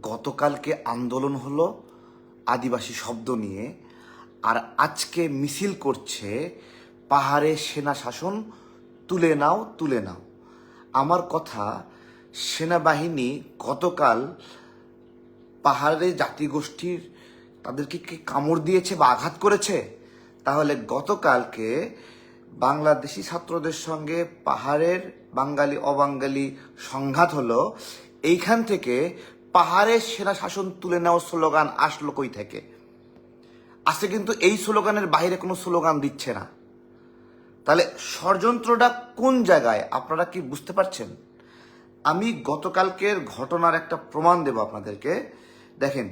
গতকালকে আন্দোলন হলো আদিবাসী শব্দ নিয়ে, আর আজকে মিছিল করছে পাহাড়ে সেনা শাসন, তুলে নাও তুলে নাও। আমার কথা, সেনাবাহিনী গতকাল পাহাড়ে জাতিগোষ্ঠীর তাদেরকে কি কামড় দিয়েছে বা আঘাত করেছে? তাহলে গতকালকে বাংলাদেশি ছাত্রদের সঙ্গে পাহাড়ের বাঙালি অবাঙ্গালি সংঘাত হলো। এইখান থেকে পাহাড়ের সেনা শাসন তুলে নেওয়ার স্লোগান আসলো কই থেকে? আজকে কিন্তু এই স্লোগানের বাইরে কোনো স্লোগান দিচ্ছে না। তাহলে ষড়যন্ত্রটা কোন জায়গায়? আপনারা কি বুঝতে পারছেন? আমি গতকালকের ঘটনার একটা প্রমাণ দেব আপনাদেরকে। দেখেন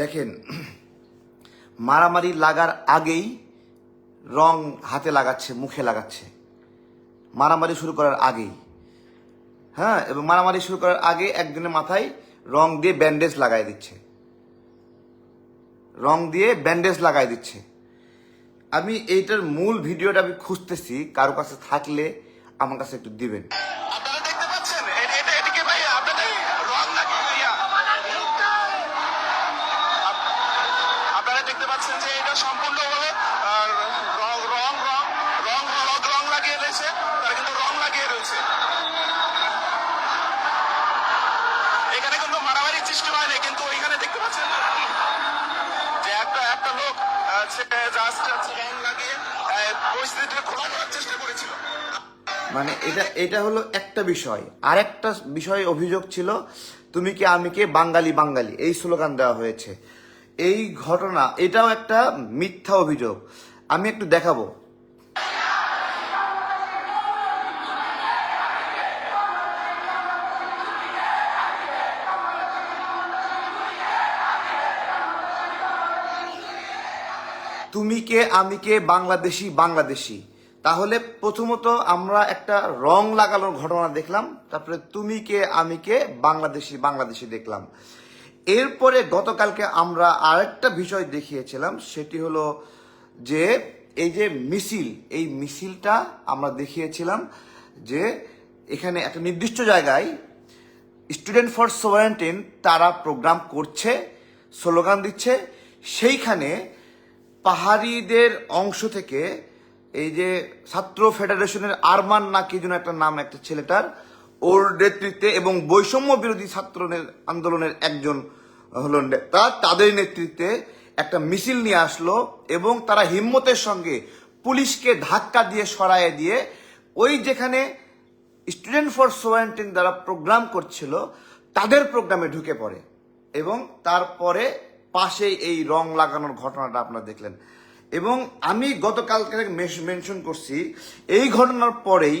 দেখেন, মারামারি লাগার আগেই রং হাতে লাগাচ্ছে, মুখে লাগাচ্ছে। মারামারি শুরু করার আগেই। হ্যাঁ এবং মারামারি শুরু করার আগে একজনের মাথায় রং দিয়ে ব্যান্ডেজ লাগাই দিচ্ছে। রং দিয়ে ব্যান্ডেজ লাগাই দিচ্ছে। আমি এইটার মূল ভিডিওটা আমি খুঁজতেছি, কারও কাছে থাকলে আমার কাছে একটু দিবেন। মানে এটা এটা হলো একটা বিষয়। আর একটা বিষয়, অভিযোগ ছিল, তুমি কি, আমি কে বাঙালি বাঙালি? এই স্লোগান দেওয়া হয়েছে। এই ঘটনা, এটাও একটা মিথ্যা অভিযোগ। আমি একটু দেখাবো। তুমি কে, আমি কে, বাংলাদেশি বাংলাদেশি। তাহলে প্রথমত আমরা একটা রং লাগানোর ঘটনা দেখলাম, তারপরে তুমি কে, আমি কে, বাংলাদেশি বাংলাদেশি দেখলাম। এরপরে গতকালকে আমরা আরেকটা বিষয় দেখিয়েছিলাম, সেটি হলো যে এই যে মিছিল, এই মিছিলটা আমরা দেখিয়েছিলাম যে এখানে একটা নির্দিষ্ট জায়গায় স্টুডেন্ট ফর সোভারেন্টিন তারা প্রোগ্রাম করছে, স্লোগান দিচ্ছে। সেইখানে পাহাড়িদের অংশ থেকে এই যে ছাত্র ফেডারেশনের আরমান না কি যেন একটা নাম একটা ছেলেটার ওর নেতৃত্বে এবং বৈষম্য বিরোধী ছাত্র আন্দোলনের একজন হলো নেতা তাদের নেতৃত্বে একটা মিছিল নিয়ে আসলো এবং তারা হিম্মতের সঙ্গে পুলিশকে ধাক্কা দিয়ে সরায়ে দিয়ে ওই যেখানে স্টুডেন্ট ফর সোয়ারেন্টিন দ্বারা প্রোগ্রাম করছিল, তাদের প্রোগ্রামে ঢুকে পড়ে এবং তারপরে পাশেই এই রং লাগানোর ঘটনাটা আপনারা দেখলেন। এবং আমি গতকালকে মেনশন করছি, এই ঘটনার পরেই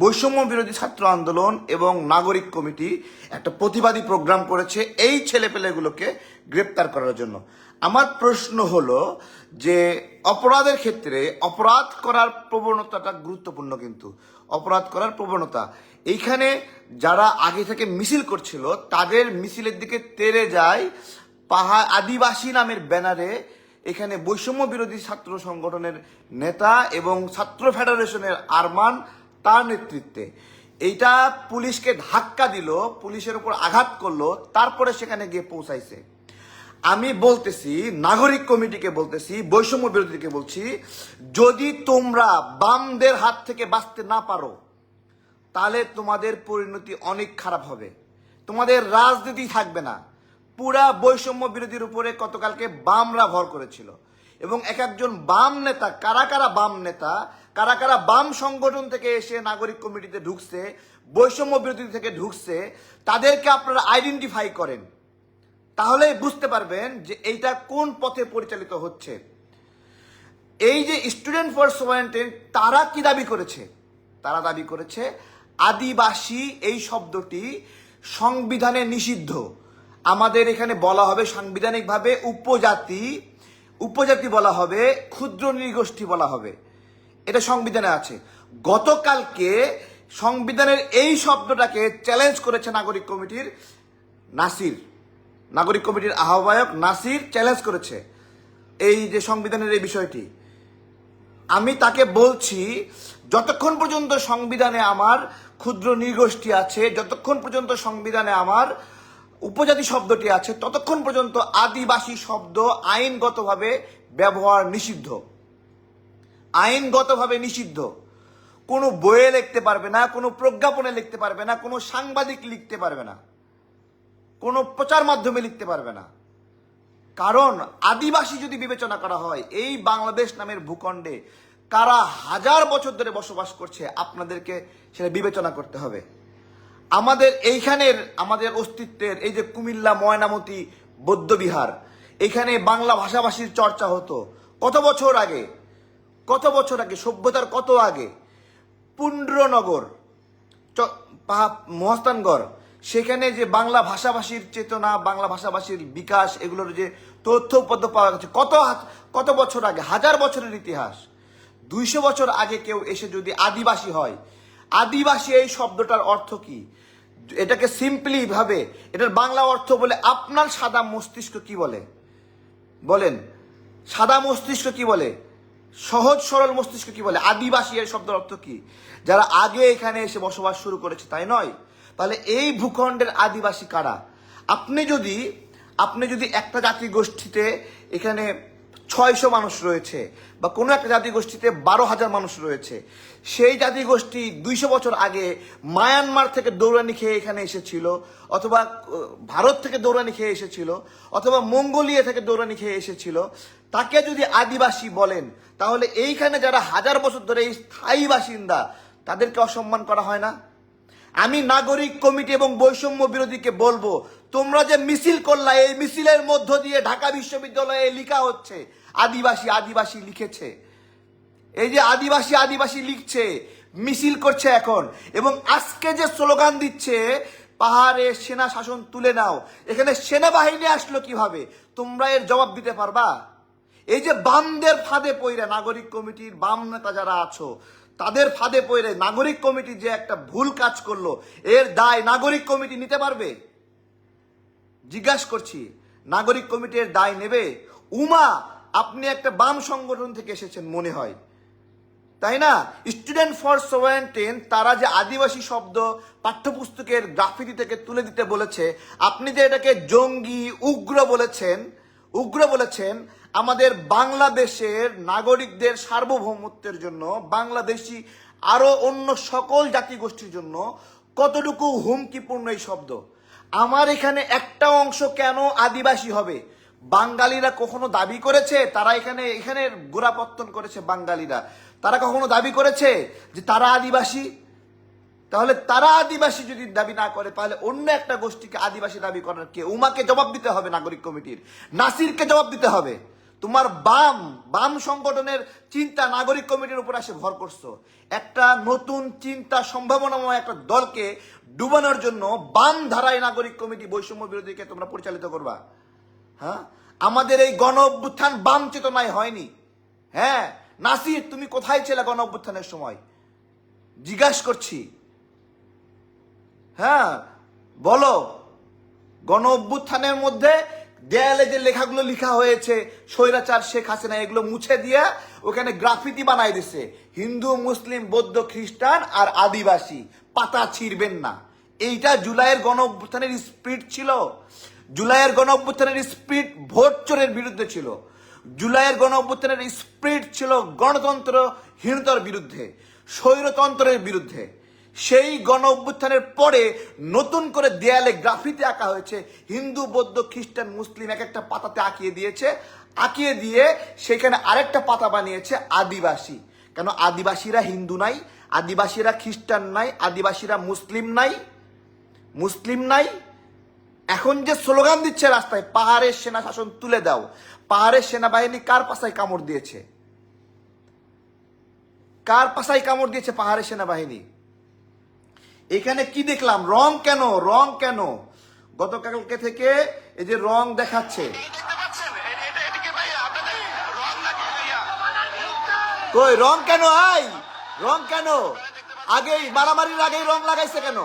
বৈষম্য বিরোধী ছাত্র আন্দোলন এবং নাগরিক কমিটি একটা প্রতিবাদী প্রোগ্রাম করেছে এই ছেলেপেলেগুলোকে গ্রেপ্তার করার জন্য। আমার প্রশ্ন হলো যে অপরাধের ক্ষেত্রে অপরাধ করার প্রবণতাটা গুরুত্বপূর্ণ কিন্তু। অপরাধ করার প্রবণতা। এইখানে যারা আগে থেকে মিছিল করছিল, তাদের মিছিলের দিকে তেরে যায় পাহাড় আদিবাসী নামের ব্যানারে এখানে বৈষম্য বিরোধী ছাত্র সংগঠনের নেতা এবং ছাত্র ফেডারেশনের আরমান তার নেতৃত্বে। এইটা পুলিশকে ধাক্কা দিল, পুলিশের উপর আঘাত করল, তারপরে সেখানে গিয়ে পৌঁছাইছে। আমি বলতেছি, নাগরিক কমিটিকে বলতেছি, বৈষম্য বিরোধীকে বলছি, যদি তোমরা বামদের হাত থেকে বাঁচতে না পারো, তাহলে তোমাদের পরিণতি অনেক খারাপ হবে। তোমাদের রাজনীতি থাকবে না। পুরা বৈষম্য বিরোধীর উপরে গতকালকে বামরা ভর করেছিল। এবং এক একজন বাম নেতা, কারা কারা বাম নেতা, কারা কারা বাম সংগঠন থেকে এসে নাগরিক কমিটিতে ঢুকছে, বৈষম্য বিরোধী থেকে ঢুকছে, তাদেরকে আপনারা আইডেন্টিফাই করেন। তাহলে বুঝতে পারবেন যে এইটা কোন পথে পরিচালিত হচ্ছে। এই যে স্টুডেন্ট ফর সোভারেন্টিন তারা কি দাবি করেছে? তারা দাবি করেছে, আদিবাসী এই শব্দটি সংবিধানে নিষিদ্ধ। আমাদের এখানে বলা হবে সাংবিধানিকভাবে উপজাতি উপজাতি বলা হবে, ক্ষুদ্র নৃগোষ্ঠী বলা হবে। এটা সংবিধানে আছে। গতকালকে সংবিধানের এই শব্দটাকে চ্যালেঞ্জ করেছে নাগরিক কমিটির নাসির। নাগরিক কমিটির আহ্বায়ক নাসির চ্যালেঞ্জ করেছে এই যে সংবিধানের এই বিষয়টি। আমি তাকে বলছি, যতক্ষণ পর্যন্ত সংবিধানে আমার ক্ষুদ্র নৃগোষ্ঠী আছে, যতক্ষণ পর্যন্ত সংবিধানে আমার উপজাতি শব্দটি আছে, ততক্ষণ পর্যন্ত আদিবাসী শব্দ আইনগতভাবে ব্যবহার নিষিদ্ধ। আইনগতভাবে নিষিদ্ধ। কোনো বইয়ে লিখতে পারবে না, কোনো প্রজ্ঞাপনে লিখতে পারবে না, কোনো সাংবাদিক লিখতে পারবে না, কোনো প্রচার মাধ্যমে লিখতে পারবে না। কারণ আদিবাসী যদি বিবেচনা করা হয়, এই বাংলাদেশ নামের ভূখণ্ডে কারা হাজার বছর ধরে বসবাস করছে, আপনাদেরকে সেটা বিবেচনা করতে হবে। আমাদের এইখানের, আমাদের অস্তিত্বের, এই যে কুমিল্লা, ময়নামতি, বৌদ্ধবিহার, এখানে বাংলা ভাষাভাষীর চর্চা হতো। কত বছর আগে? কত বছর আগে? সভ্যতার কত আগে? পুণ্ড্রনগর মহাস্থানগড়, সেখানে যে বাংলা ভাষাভাষীর চেতনা, বাংলা ভাষাভাষীর বিকাশ, এগুলোর যে তথ্য উপদ্য পাওয়া গেছে, কত কত বছর আগে? হাজার বছরের ইতিহাস। দুইশো বছর আগে কেউ এসে যদি আদিবাসী হয়, আদিবাসী এই শব্দটার অর্থ কি? এটাকে সিম্পলি ভাবে, এটার বাংলা অর্থ বলে আপনার সাদা মস্তিষ্ক কি বলে? বলেন, সাদা মস্তিষ্ক কি বলে? সহজ সরল মস্তিষ্ক কি বলে? আদিবাসী এর শব্দের অর্থ কি? যারা আগে এখানে এসে বসবাস শুরু করেছে তাই নয়। তাহলে এই ভূখণ্ডের আদিবাসী কারা? আপনি যদি আপনি যদি একটা জাতি গোষ্ঠীতে এখানে ছয়শো মানুষ রয়েছে বা কোনো একটা জাতি গোষ্ঠীতে বারো হাজার মানুষ রয়েছে। সেই জাতি গোষ্ঠী দুইশো বছর আগে মায়ানমার থেকে দৌড়ানি খেয়ে এখানে এসেছিল, অথবা ভারত থেকে দৌড়ানি খেয়ে এসেছিল, অথবা মঙ্গোলিয়া থেকে দৌড়ানি খেয়ে এসেছিল। তাকে যদি আদিবাসী বলেন, তাহলে এইখানে যারা হাজার বছর ধরে এই স্থায়ী বাসিন্দা, তাদেরকে অসম্মান করা হয় না। আমি নাগরিক কমিটি এবং বৈষম্য বিরোধীকে বলব তোমরা যে মিছিল করলা, এই মিছিলের মধ্য দিয়ে ঢাকা বিশ্ববিদ্যালয়ে লিখা হচ্ছে, আদিবাসী আদিবাসী লিখেছে। এই যে আদিবাসী আদিবাসী লিখছে, মিছিল করছে এখন। এবং আজকে যে স্লোগান দিচ্ছে, পাহাড়ে সেনা শাসন তুলে নাও, এখানে সেনাবাহিনী আসলো কীভাবে? তোমরা এর জবাব দিতে পারবা? এই যে বামদের ফাঁদে পইরে নাগরিক কমিটির বাম নেতা যারা আছো, তাদের ফাঁদে পইরে নাগরিক কমিটি যে একটা ভুল কাজ করল, এর দায় নাগরিক কমিটি নিতে পারবে? জিজ্ঞাসা করছি, নাগরিক কমিটির দায় নেবে? উমা, আপনি একটা বাম সংগঠন থেকে এসেছেন মনে হয়। তাই না? স্টুডেন্ট ফর সোয়েন্টেন তারা যে আদিবাসী শব্দ পাঠ্যপুস্তকের গ্রাফিতি থেকে তুলে দিতে বলেছে, আপনি যে এটাকে জঙ্গি, উগ্র বলেছেন উগ্র বলেছেন, আমাদের বাংলাদেশের নাগরিকদের সার্বভৌমত্বের জন্য, বাংলাদেশি আরও অন্য সকল জাতিগোষ্ঠীর জন্য কতটুকু হুমকিপূর্ণ এই শব্দ? আমার এখানে একটা অংশ কেন আদিবাসী হবে? বাঙালিরা কখনো দাবি করেছে? তারা এখানে এখানে গোড়াপত্তন করেছে বাঙালিরা। তারা কখনো দাবি করেছে যে তারা আদিবাসী? তাহলে তারা আদিবাসী যদি দাবি না করে, তাহলে অন্য একটা গোষ্ঠীকে আদিবাসী দাবি করার কে? উমাকে জবাব দিতে হবে নাগরিক কমিটির। নাসিরকে জবাব দিতে হবে। তোমার বাম বাম সংগঠনের চিন্তা নাগরিক কমিটির উপর এসে ভর করছ। একটা নতুন চিন্তা সম্ভাবনাময় একটা দলকে ডুবানোর জন্য বাম ধারায় নাগরিক কমিটি বৈষম্য বিরোধীকে তোমরা পরিচালিত করবা। হ্যাঁ? আমাদের এই গণ অভ্যুত্থান বাম চেতনায় হয়নি। হ্যাঁ? নাসির, তুমি কোথায় ছিলে গণ অভ্যুত্থানের সময়? জিজ্ঞাসা করছি। হ্যাঁ? বলো। গণ অভ্যুত্থানের মধ্যে দেয়ালে যে লেখাগুলো লেখা হয়েছে, স্বৈরাচার শেখ হাসিনা, এগুলো মুছে দিয়ে ওখানে গ্রাফিতি বানাই দিছে। হিন্দু, মুসলিম, বৌদ্ধ, খ্রিস্টান আর আদিবাসী। পাতা ছিঁড়বেন না। এইটা জুলাইয়ের গণ অভ্যুত্থানের স্পিড ছিল। জুলাইয়ের গণ অভ্যুত্থানের স্পিড ভোট চোরের বিরুদ্ধে ছিল। জুলাইয়ের গণ অভ্যুত্থানের স্পিড ছিল গণতন্ত্র হীনতার বিরুদ্ধে, স্বৈরতন্ত্রের বিরুদ্ধে। সেই গণ অভ্যুত্থানের পরে নতুন করে দেয়ালে গ্রাফিতে আঁকা হয়েছে। হিন্দু, বৌদ্ধ, খ্রিস্টান, মুসলিম এক একটা পাতাতে আঁকিয়ে দিয়েছে। আঁকিয়ে দিয়ে সেখানে আরেকটা পাতা বানিয়েছে আদিবাসী। কেন আদিবাসীরা হিন্দু নাই, আদিবাসীরা খ্রিস্টান নাই, আদিবাসীরা মুসলিম নাই? মুসলিম নাই? এখন যে স্লোগান দিচ্ছে রাস্তায়, পাহাড়ের সেনা শাসন তুলে দাও। পাহাড়ের সেনাবাহিনী কার পাশায় কামড় দিয়েছে? কার পাশায় কামড় দিয়েছে পাহাড়ের সেনাবাহিনী? এখানে কি দেখলাম? রং কেন? রং কেন? গতকালকে থেকে এই যে রং দেখাচ্ছে। কই রং কেন? আই রং কেন? আগেই মারামারির আগেই রং লাগাইছে কেন?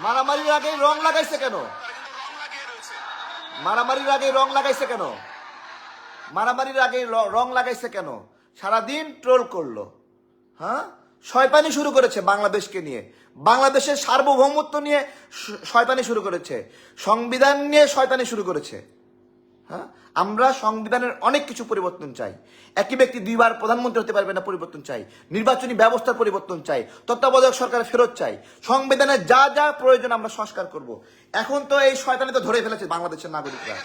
মারামারির আগেই রং লাগাইছে কেন? মারামারির আগে রং লাগাইছে কেন? মারামারির আগে র- রং লাগাইছে কেন? সারাদিন ট্রোল করল। হ্যাঁ? শয়তানি শুরু করেছে বাংলাদেশকে নিয়ে। বাংলাদেশের সার্বভৌমত্ব নিয়ে শয়তানি শুরু করেছে। সংবিধান নিয়ে শয়তানি শুরু করেছে। হ্যাঁ? আমরা সংবিধানের অনেক কিছু পরিবর্তন চাই। একই ব্যক্তি দুইবার প্রধানমন্ত্রী হতে পারবে না, পরিবর্তন চাই। নির্বাচনী ব্যবস্থার পরিবর্তন চাই। তত্ত্বাবধায়ক সরকার ফেরত চাই। সংবিধানের যা যা প্রয়োজন আমরা সংস্কার করব। এখন তো এই শয়তানি তো ধরে ফেলেছে বাংলাদেশের নাগরিকরা।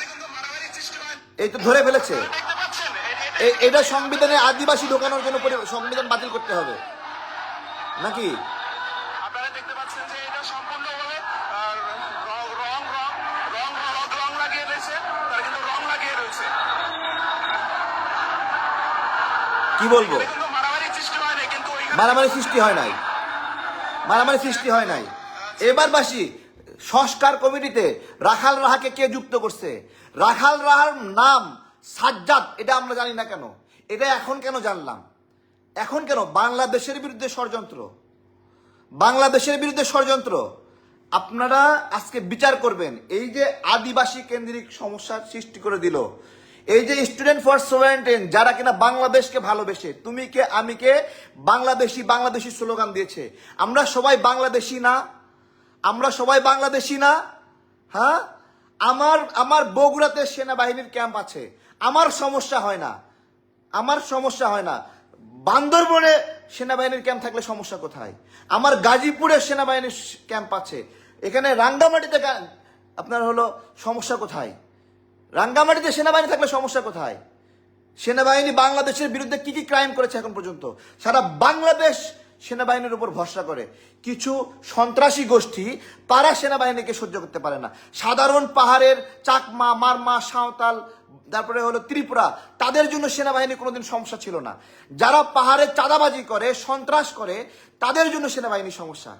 এই তো ধরে ফেলেছে। এটা সংবিধানে আদিবাসী ঢোকানোর জন্য সংবিধান বাতিল করতে হবে। নাকি? আপনারা দেখতে পাচ্ছেন যে এটা সম্পূর্ণভাবে রং রং রং রং লাগিয়ে রয়েছে। তারা কিন্তু রং লাগিয়ে রয়েছে। কি বলব? হয় মারামারি সৃষ্টি হয় নাই। মারামারি সৃষ্টি হয় নাই। এবার বাসি সংস্কার কমিটিতে রাখাল রাহাকে কে যুক্ত করছে? রাখাল রাহার নাম সাজ্জাদ এটা আমরা জানি না কেন। এটা এখন কেন জানলাম? এখন কেন? বাংলাদেশের বিরুদ্ধে ষড়যন্ত্র। বাংলাদেশের বিরুদ্ধে ষড়যন্ত্র। আপনারা আজকে বিচার করবেন। এই যে আদিবাসী কেন্দ্রিক সমস্যার সৃষ্টি করে দিল। এই যে স্টুডেন্ট ফর সোভেন্টেন যারা কিনা বাংলাদেশকে ভালোবেসে, তুমি কে, আমি কে, বাংলাদেশি বাংলাদেশি স্লোগান দিয়েছে। আমরা সবাই বাংলাদেশি না? আমরা সবাই বাংলাদেশি না? হ্যাঁ? আমার আমার বগুড়াতে সেনাবাহিনীর ক্যাম্প আছে। আমার সমস্যা হয় না। আমার সমস্যা হয় না। বান্দরবনে সেনাবাহিনীর ক্যাম্প থাকলে সমস্যা কোথায়? আমার গাজীপুরে সেনাবাহিনীর ক্যাম্প আছে। এখানে রাঙ্গামাটিতে আপনার হলো সমস্যা কোথায়? রাঙ্গামাটিতে সেনাবাহিনী থাকলে সমস্যা কোথায়? সেনাবাহিনী বাংলাদেশের বিরুদ্ধে কি কি ক্রাইম করেছে এখন পর্যন্ত? সারা বাংলাদেশ সেনাবাহিনীর উপর ভরসা করে। কিছু সন্ত্রাসী গোষ্ঠী পাড়া সেনাবাহিনীকে সহ্য করতে পারে না। সাধারণ পাহাড়ের চাকমা, মারমা, সাঁওতাল, তারপরে হলো ত্রিপুরা, তাদের জন্য সেনাবাহিনী কোনোদিন সমস্যা ছিল না। যারা পাহাড়ে চাঁদাবাজি করে, সন্ত্রাস করে, তাদের জন্য সেনাবাহিনী সমস্যা।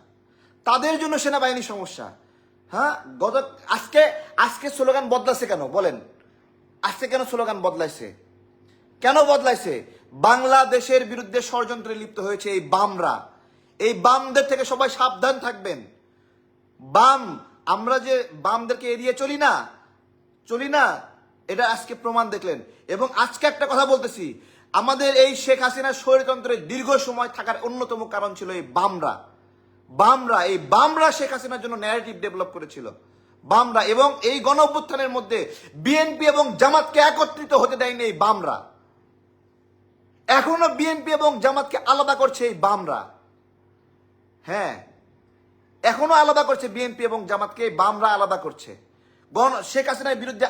তাদের জন্য সেনাবাহিনী সমস্যা। হ্যাঁ গত আজকে আজকে স্লোগান বদলাছে কেন? বলেন। আজকে কেন স্লোগান বদলাইছে? কেন বদলাইছে? বাংলাদেশের বিরুদ্ধে ষড়যন্ত্রে লিপ্ত হয়েছে এই বামরা। এই বামদের থেকে সবাই সাবধান থাকবেন। বাম, আমরা যে বামদেরকে এড়িয়ে চলি না চলি না, এটা আজকে প্রমাণ দেখলেন। এবং আজকে একটা কথা বলতেছি, আমাদের এই শেখ হাসিনার স্বৈরতন্ত্রে দীর্ঘ সময় থাকার অন্যতম কারণ ছিল এই বামরা। বামরা, এই বামরা শেখ হাসিনার জন্য ন্যারেটিভ ডেভেলপ করেছিল। বামরা এবং এই গণ মধ্যে বিএনপি এবং জামাতকে একত্রিত হতে দেয়নি এই বামরা। এখনও বিএনপি এবং জামাতকে আলাদা করছে এই বামরা। হ্যাঁ এখনও আলাদা করছে বিএনপি এবং জামাতকে এই বামরা আলাদা করছে। গণ শেখ হাসিনার বিরুদ্ধে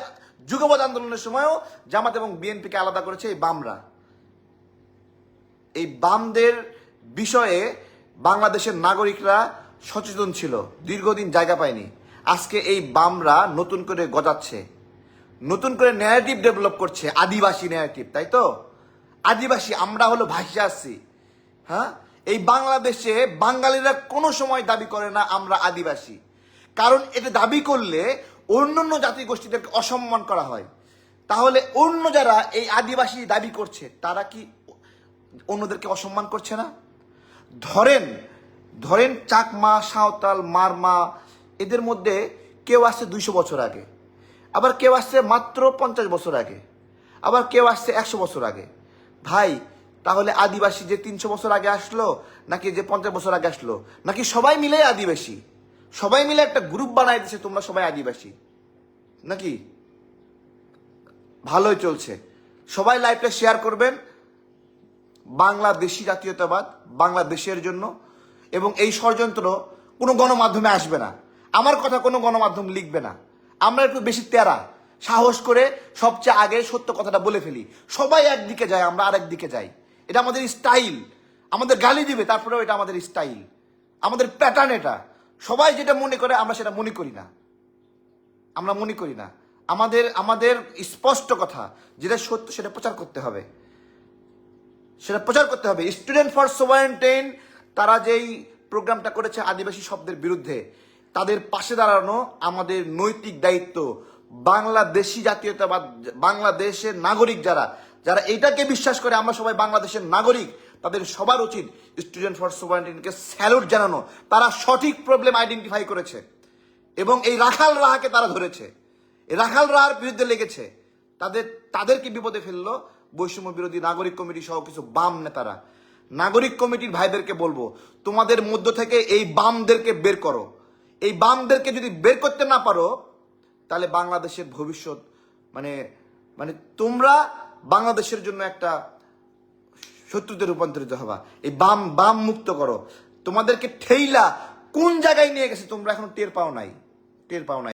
যুগপৎ আন্দোলনের সময়ও জামাত এবং বিএনপিকে আলাদা করেছে এই বামরা। এই বামদের বিষয়ে বাংলাদেশের নাগরিকরা সচেতন ছিল, দীর্ঘদিন জায়গা পায়নি। আজকে এই বামরা নতুন করে গজাচ্ছে, নতুন করে ন্যারেটিভ ডেভেলপ করছে, আদিবাসী ন্যারেটিভ তাই তো? আদিবাসী, আমরা হলো ভাষা আসছি হ্যাঁ? এই বাংলাদেশে বাঙালিরা কোনো সময় দাবি করে না আমরা আদিবাসী। কারণ এটা দাবি করলে অন্যান্য জাতি গোষ্ঠীদেরকে অসম্মান করা হয়। তাহলে অন্য যারা এই আদিবাসী দাবি করছে, তারা কি অন্যদেরকে অসম্মান করছে না? ধরেন ধরেন চাকমা, সাঁওতাল, মারমা, এদের মধ্যে কেউ আসছে দুইশো বছর আগে। আবার কেউ আসছে মাত্র পঞ্চাশ বছর আগে। আবার কেউ আসছে একশো বছর আগে। ভাই, তাহলে আদিবাসী যে তিনশো বছর আগে আসলো, নাকি যে পঞ্চাশ বছর আগে আসলো? নাকি সবাই মিলে আদিবাসী? সবাই মিলে একটা গ্রুপ বানাই দিছে তোমরা সবাই আদিবাসী? নাকি? ভালোই চলছে। সবাই লাইভটা শেয়ার করবেন। বাংলাদেশি জাতীয়তাবাদ, বাংলাদেশের জন্য। এবং এই ষড়যন্ত্র কোনো গণমাধ্যমে আসবে না। আমার কথা কোনো গণমাধ্যম লিখবে না। আমরা একটু বেশি তেরা। সাহস করে সবচেয়ে আগে সত্য কথাটা বলে ফেলি। সবাই একদিকে যায়, আমরা আরেক দিকে যাই। এটা আমাদের স্টাইল আমাদের গালি দিবে, তারপরেও এটা আমাদের স্টাইল আমাদের প্যাটার্ন এটা। সবাই যেটা মনে করে, আমরা সেটা মনে করি না। আমরা মনে করি না। আমাদের আমাদের স্পষ্ট কথা, যেটা সত্য সেটা প্রচার করতে হবে। সেটা প্রচার করতে হবে। স্টুডেন্ট ফর সোভারেন্টেন তারা যেই প্রোগ্রামটা করেছে আদিবাসী শব্দের বিরুদ্ধে, তাদের পাশে দাঁড়ানো আমাদের নৈতিক দায়িত্ব বাংলাদেশি জাতীয়তাবাদ, বাংলাদেশের নাগরিক যারা যারা এটাকে বিশ্বাস করে আমরা সবাই বাংলাদেশের নাগরিক, তাদের সবার উচিত স্টুডেন্ট ফর সোভারেন্টিকে স্যালুট জানানো। তারা সঠিক প্রবলেম আইডেন্টিফাই করেছে। এবং এই রাখাল রাহাকে তারা ধরেছে। রাখাল রাহার বিরুদ্ধে লেগেছে। তাদের, তাদেরকে বিপদে ফেলল বৈষম্য বিরোধী নাগরিক কমিটি সহ কিছু বাম নেতারা। নাগরিক কমিটির ভাইদেরকে বলব, তোমাদের মধ্য থেকে এই বামদেরকে বের করো। এই বামদেরকে যদি বের করতে না পারো তাহলে বাংলাদেশের ভবিষ্যৎ মানে মানে তোমরা বাংলাদেশের জন্য একটা শত্রুতে রূপান্তরিত হবা। এই বাম বাম মুক্ত করো। তোমাদেরকে ঠেইলা কোন জায়গায় নিয়ে গেছে তোমরা এখন টের পাও নাই। টের পাও নাই।